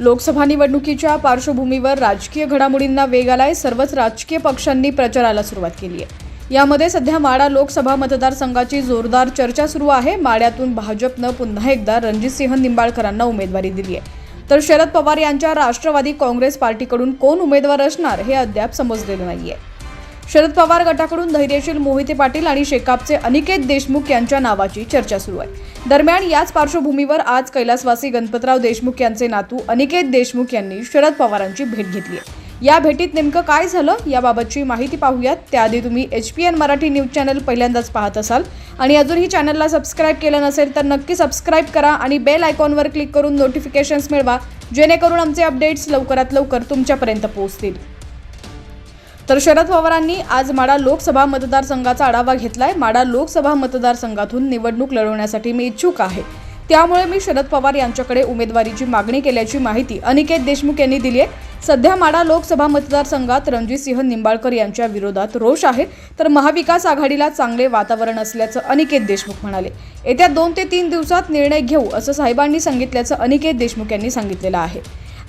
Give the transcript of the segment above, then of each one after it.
लोकसभा निवडणुकीच्या पार्श्वभूमीवर राजकीय घडामोडींना वेग आलाय. सर्वच राजकीय पक्षांनी प्रचाराला सुरुवात केली आहे. यामध्ये सध्या माडा लोकसभा मतदारसंघाची जोरदार चर्चा सुरू आहे. माड्यातून भाजपनं पुन्हा एकदा रणजितसिंह निंबाळकरांना उमेदवारी दिली आहे. तर शरद पवार यांच्या राष्ट्रवादी काँग्रेस पार्टीकडून कोण उमेदवार असणार हे अद्याप समजलेलं नाहीये. शरद पवार गटाकडून धैर्यशील मोहिते पाटील आणि शेकापचे अनिकेत देशमुख यांच्या नावाची चर्चा सुरू आहे. दरम्यान याच पार्श्वभूमीवर आज कैलासवासी गणपतराव देशमुख यांचे नातू अनिकेत देशमुख यांनी शरद पवारांची भेट घेतली आहे. या भेटीत नेमकं काय झालं याबाबतची माहिती पाहूयात. त्याआधी तुम्ही H P N Marathi news channel पहिल्यांदाच पाहत असाल. आणि अजूनही चॅनलला सबस्क्राईब केलं नसेल तर नक्की सबस्क्राईब करा आणि बेल आयकॉनवर क्लिक करून नोटिफिकेशन्स मिळवा जेणेकरून आमचे अपडेट्स लवकरात लवकर तुमच्यापर्यंत पोहोचतील. तर शरद पवारांनी आज माडा लोकसभा मतदारसंघाचा आढावा घेतलाय. माडा लोकसभा मतदारसंघातून निवडणूक लढवण्यासाठी मी इच्छुक आहे. त्यामुळे मी शरद पवार यांच्याकडे उमेदवारीची मागणी केल्याची माहिती अनिकेत देशमुख यांनी दिली आहे. सध्या माडा लोकसभा मतदारसंघात रणजितसिंह निंबाळकर यांच्या विरोधात रोष आहे. तर महाविकास आघाडीला चांगले वातावरण असल्याचं अनिकेत देशमुख म्हणाले. येत्या दोन ते तीन दिवसात निर्णय घेऊ असं साहेबांनी सांगितल्याचं अनिकेत देशमुख यांनी सांगितलेलं आहे.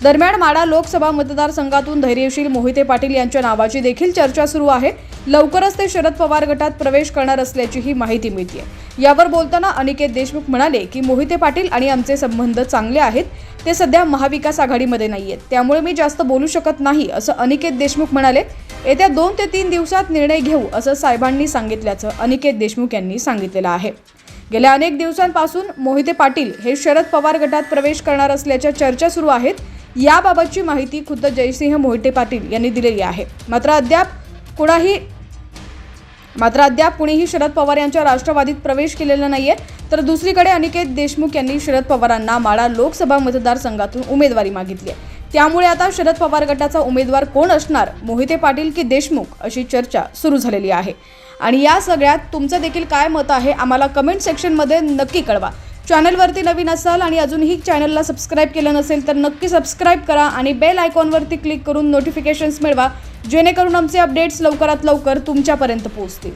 दरम्यान माडा लोकसभा मतदारसंघातून धैर्यशील मोहिते पाटील यांच्या नावाची देखील चर्चा सुरू आहे. लवकरच ते शरद पवार गटात प्रवेश करणार असल्याचीही माहिती मिळते यावर बोलताना अनिकेत देशमुख म्हणाले की मोहिते पाटील आणि आमचे संबंध चांगले आहेत. ते सध्या महाविकास आघाडीमध्ये नाही आहेत त्यामुळे मी जास्त बोलू शकत नाही असं अनिकेत देशमुख म्हणाले. येत्या दोन ते तीन दिवसात निर्णय घेऊ असं साहेबांनी सांगितल्याचं अनिकेत देशमुख यांनी सांगितलेलं आहे. गेल्या अनेक दिवसांपासून मोहिते पाटील हे शरद पवार गटात प्रवेश करणार असल्याच्या चर्चा सुरू आहेत. याबाबतची माहिती खुद्द जयसिंह मोहिते पाटील यांनी दिलेली आहे. मात्र अद्याप कुणाही मात्र अद्याप कुणीही शरद पवार यांच्या राष्ट्रवादीत प्रवेश केलेला नाहीये. तर दुसरीकडे अनिकेत देशमुख यांनी शरद पवारांना माळा लोकसभा मतदारसंघातून उमेदवारी मागितली आहे. त्यामुळे आता शरद पवार गटाचा उमेदवार कोण असणार? मोहिते पाटील की देशमुख? अशी चर्चा सुरू झालेली आहे. आणि या सगळ्यात तुमचं देखील काय मत आहे? आम्हाला कमेंट सेक्शनमध्ये नक्की कळवा. चॅनलवरती नवीन असाल आणि अजूनही चॅनलला सबस्क्राईब केलं नसेल तर नक्की सबस्क्राईब करा आणि बेल आयकॉनवरती क्लिक करून नोटिफिकेशन्स मिळवा जेणेकरून आमचे अपडेट्स लवकरात लवकर तुमच्यापर्यंत पोहोचतील.